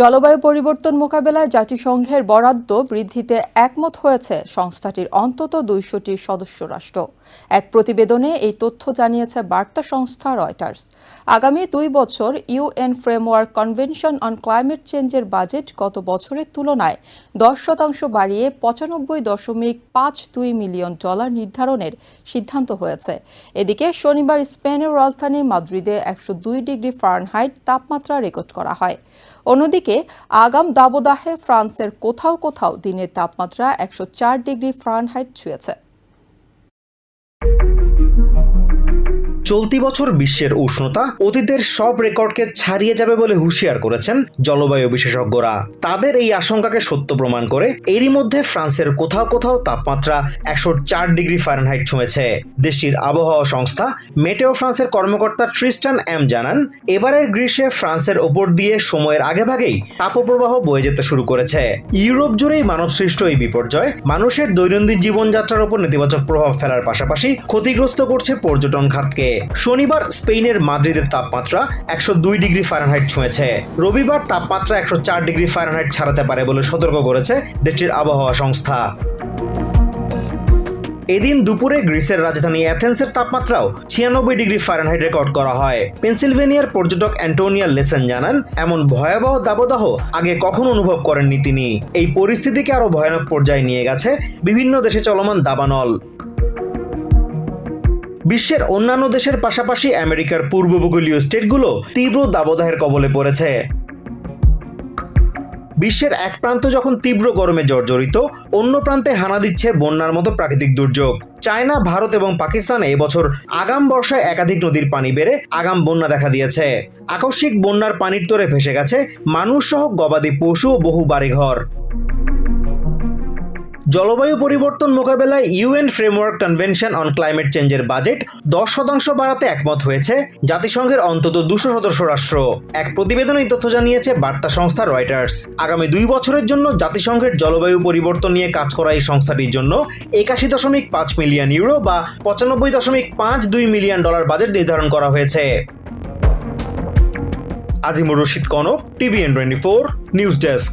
জলবায়ু পরিবর্তন মোকাবেলায় জাতিসংঘের বরাদ্দ বৃদ্ধিতে একমত হয়েছে সংস্থাটির অন্তত দুইশোটি সদস্য রাষ্ট্র। এক প্রতিবেদনে এই তথ্য জানিয়েছে বার্তা সংস্থা রয়টার্স। আগামী দুই বছর UN framework convention on climate চেঞ্জের বাজেট গত বছরের তুলনায় দশ শতাংশ বাড়িয়ে পঁচানব্বই দশমিক পাঁচ দুই মিলিয়ন ডলার নির্ধারণের সিদ্ধান্ত হয়েছে। এদিকে শনিবার স্পেনের রাজধানী মাদ্রিদে একশো দুই ডিগ্রি ফারেনহাইট তাপমাত্রা রেকর্ড করা হয়। অন্যদিকে আগাম দাবদাহে ফ্রান্সের কোথাও কোথাও দিনের তাপমাত্রা একশো চার ডিগ্রি ফারেনহাইট ছুঁয়েছে। চলতি বছর বিশ্বের উষ্ণতা অতীতের সব রেকর্ডকে ছাড়িয়ে যাবে বলে হুঁশিয়ার করেছেন জলবায়ু বিশেষজ্ঞরা। তাদের এই আশঙ্কাকে সত্য প্রমাণ করে এরই মধ্যে ফ্রান্সের কোথাও কোথাও তাপমাত্রা একশো চার ডিগ্রি ফারেনহাইট ছুঁয়েছে। দেশটির আবহাওয়া সংস্থা মেটেও ফ্রান্সের কর্মকর্তা ট্রিস্টান এম জানান, এবারের গ্রীষ্মে ফ্রান্সের ওপর দিয়ে সময়ের আগেভাগেই তাপপ্রবাহ বয়ে যেতে শুরু করেছে। ইউরোপ জুড়েই মানবসৃষ্ট এই বিপর্যয় মানুষের দৈনন্দিন জীবনযাত্রার উপর নেতিবাচক প্রভাব ফেলার পাশাপাশি ক্ষতিগ্রস্ত করছে পর্যটন খাতকে। শনিবার স্পেনের মাদ্রিদের তাপমাত্রা একশো দুই ডিগ্রি ফারেনহাইট ছুঁয়েছে। রবিবার তাপমাত্রা একশো চার ডিগ্রি ফারেনহাইট ছাড়াতে পারে বলে সতর্ক করেছে দেশটির আবহাওয়া সংস্থা। এদিন দুপুরে গ্রিসের রাজধানী অ্যাথেন্সের তাপমাত্রাও ছিয়ানব্বই ডিগ্রি ফারেনহাইট রেকর্ড করা হয়। পেনসিলভেনিয়ার পর্যটক অ্যান্টোনিয়া লেসন জানান, এমন ভয়াবহ দাবদাহ আগে কখনো অনুভব করেননি তিনি। এই পরিস্থিতিকে আরও ভয়ানক পর্যায়ে নিয়ে গেছে বিভিন্ন দেশে চলমান দাবানল। বিশ্বের অন্যান্য দেশের পাশাপাশি আমেরিকার পূর্ব উপকূলীয় স্টেটগুলো তীব্র দাবদাহের কবলে পড়েছে। বিশ্বের এক প্রান্ত যখন তীব্র গরমে জর্জরিত, অন্য প্রান্তে হানা দিচ্ছে বন্যার মতো প্রাকৃতিক দুর্যোগ। চায়না, ভারত এবং পাকিস্তানে এবছর আগাম বর্ষায় একাধিক নদীর পানি বেড়ে আগাম বন্যা দেখা দিয়েছে। আকস্মিক বন্যার পানির তোরে ভেসে গেছে মানুষ সহ গবাদি পশু ও বহু বাড়িঘর। জলবায়ু পরিবর্তন মোকাবেলায় UN framework convention on climate চেঞ্জের বাজেট দশ শতাংশ বাড়াতে একমত হয়েছে জাতিসংঘের অন্তত দুশো সদস্য রাষ্ট্র। এক প্রতিবেদনে তথ্য জানিয়েছে বার্তা সংস্থা রয়টার্স। আগামী দুই বছরের জন্য জাতিসংঘের জলবায়ু পরিবর্তন নিয়ে কাজ করা এই সংস্থাটির জন্য একাশি দশমিক পাঁচ মিলিয়ন ইউরো বা পঁচানব্বই দশমিক পাঁচ দুই মিলিয়ন ডলার বাজেট নির্ধারণ করা হয়েছে। Azimur Rashid Konok, TVN twenty four, news desk.